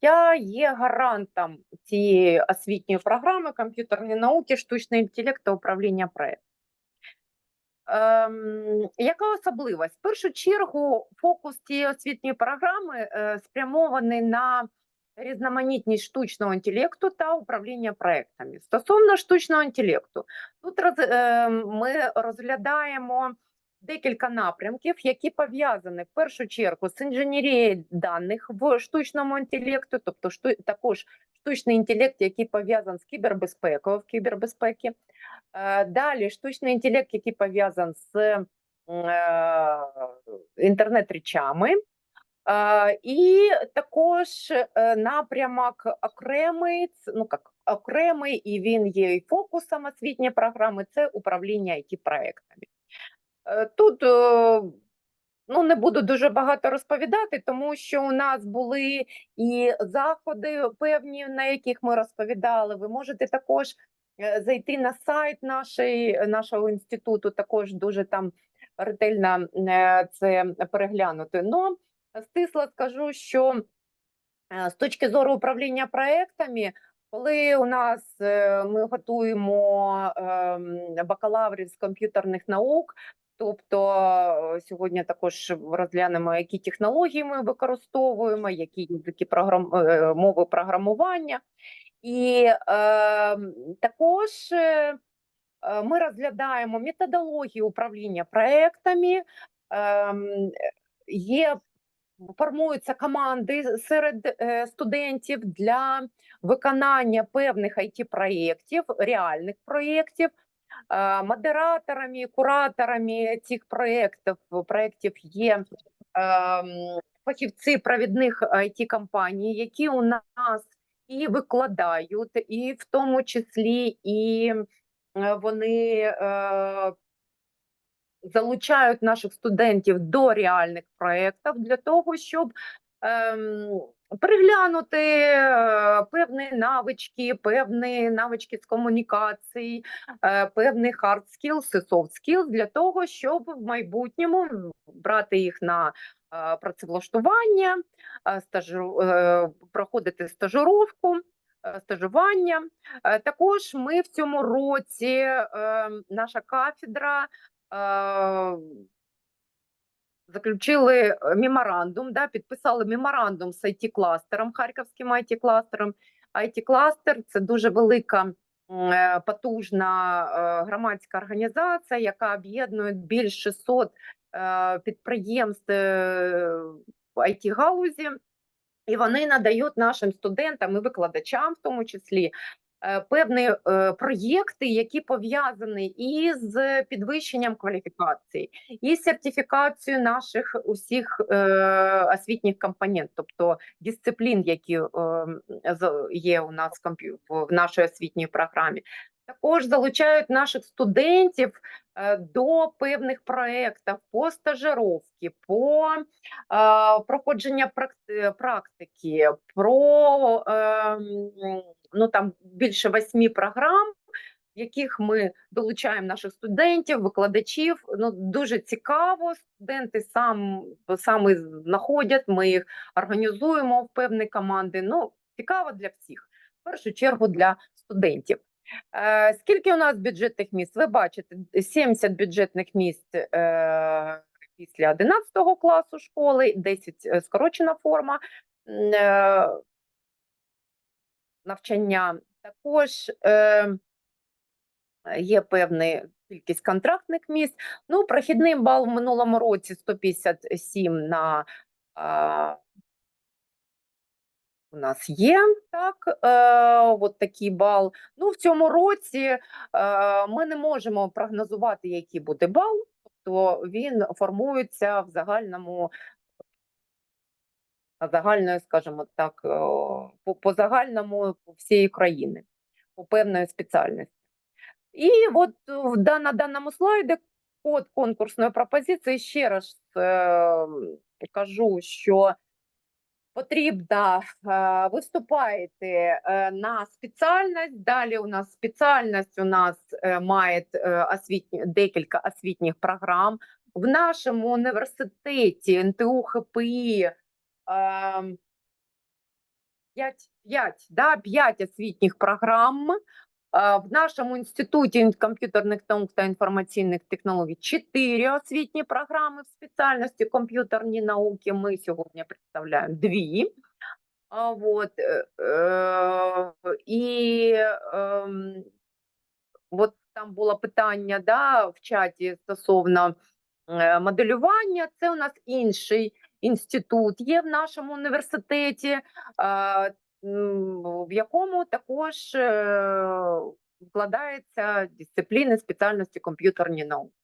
Я є гарантом цієї освітньої програми комп'ютерні науки, штучний інтелект та управління проєктом. Ем, яка особливість? В першу чергу фокус цієї освітньої програми е, спрямований на різноманітність штучного інтелекту та управління проектами. Стосовно штучного інтелекту, тут роз, е, ми розглядаємо декілька напрямків, які пов'язані в першу чергу з інженерією даних в штучному інтелекту, тобто шту, також штучний інтелект, який пов'язаний з кібербезпекою в кібербезпеці. Е, Далі штучний інтелект, який пов'язаний з е, інтернет-речами. Е, І також напрямок окремий, ну як окремий, і він є і фокусом освітньої програми, це управління it проектами. Е, Тут е, ну, не буду дуже багато розповідати, тому що у нас були і заходи певні, на яких ми розповідали. Ви можете також е, зайти на сайт нашої, нашого інституту, також дуже там ретельно це переглянути. Но стисло скажу, що з точки зору управління проектами, коли у нас ми готуємо ем, бакалаврів з комп'ютерних наук, тобто е, сьогодні також розглянемо, які технології ми використовуємо, які язики програм... е, мови програмування, і е, також е, е, ми розглядаємо методологію управління проектами. Ем, Є формуються команди серед е, студентів для виконання певних it проєктів реальних проєктів. Е, Модераторами, кураторами цих проєктів проєктів є ем, фахівці провідних it компаній, які у нас і викладають, і в тому числі і е, вони е, залучають наших студентів до реальних проєктів для того, щоб ем, переглянути е, певні навички, певні навички з комунікації, е, певні hard skills і soft skills для того, щоб в майбутньому брати їх на е, працевлаштування, стажу, проходити стажировку. Стажування також ми в цьому році наша кафедра заключили е, меморандум, да, підписали меморандум з it кластером Харківським it кластером it кластер це дуже велика е, потужна е, громадська організація, яка об'єднує більш 600 е, підприємств е, в it галузі. І вони надають нашим студентам і викладачам, в тому числі, певні е, проєкти, які пов'язані із підвищенням кваліфікації, і сертифікацією наших усіх е, освітніх компонент, тобто дисциплін, які е, є у нас в нашій освітній програмі. Також залучають наших студентів е, до певних проєктів по стажировці, по е, проходження практи- практики, про ем, ну там більше восьми програм, в яких ми долучаємо наших студентів, викладачів. Ну дуже цікаво. Студенти сам самі знаходять. Ми їх організуємо в певні команди. Ну цікаво для всіх. В першу чергу для студентів. Е, Скільки у нас бюджетних місць? Ви бачите, 70 бюджетних місць е, після 11 класу школи, 10 е, скорочена форма е, навчання. Також е, є певна кількість контрактних місць. Ну, прохідний бал в минулому році 157 на а, у нас є так, е, от такий бал. Ну, в цьому році е, ми не можемо прогнозувати, який буде бал, тобто він формується в загальному, загальної, скажімо так, е, по, по загальному по всієї країни, по певної спеціальності. І от на даному слайді код конкурсної пропозиції ще раз е, кажу, що потрібно е, виступаєте е, на спеціальність. Далі у нас спеціальність у нас е, має е, освітні, декілька освітніх програм. В нашому університеті НТУ ХПІ 5, 5, да, 5 освітніх програм. В нашому інституті комп'ютерних наук та інформаційних технологій 4 освітні програми в спеціальності комп'ютерні науки. Ми сьогодні представляємо дві. А, вот, е, е, і ем, от там було питання да, в чаті стосовно е, моделювання. Це у нас інший інститут є в нашому університеті, в якому також вкладаються дисципліни спеціальності комп'ютерні науки.